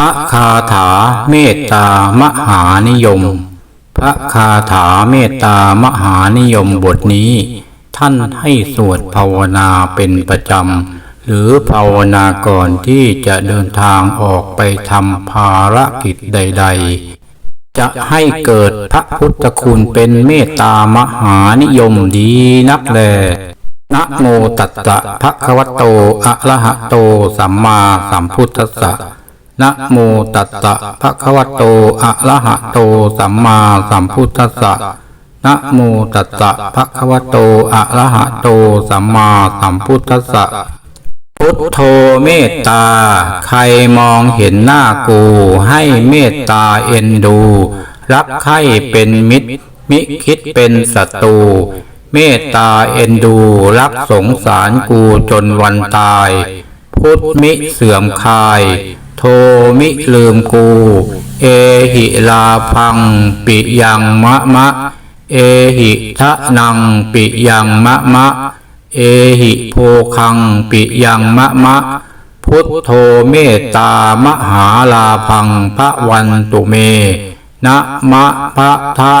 พระคาถาเมตตามหานิยม พระคาถาเมตตามหานิยมบทนี้ ท่านให้สวดภาวนาเป็นประจำ หรือภาวนาก่อนที่จะเดินทางออกไปทำภารกิจใด ๆ จะให้เกิดพระพุทธคุณเป็นเมตตามหานิยมดีนักแลนะโมตัสสะภะคะวะโต อะระหะโต สัมมาสัมพุทธัสสะ นะโมตัสสะภะคะวะโต อะระหะโต สัมมาสัมพุทธัสสะนะโมตัสสะภะคะวะโต อะระหะโต สัมมาสัมพุทธัสสะ พุทโธเมตตา ใครมองเห็นหน้ากู ให้เมตตาเอ็นดู รักใครเป็นมิตร มิคิดเป็นศัตรู เมตตาเอ็นดู รักสงสารกูจนวันตาย พุทธมิเสื่อมคาย โทมิลืมกู เอหิลาพัง ปิยังมะมะ เอหิทะนัง ปิยังมะมะ เอหิโพคัง ปิยังมะมะ พุทโธเมตตามหาลาพังพระวันตุเม นะมะพระทะ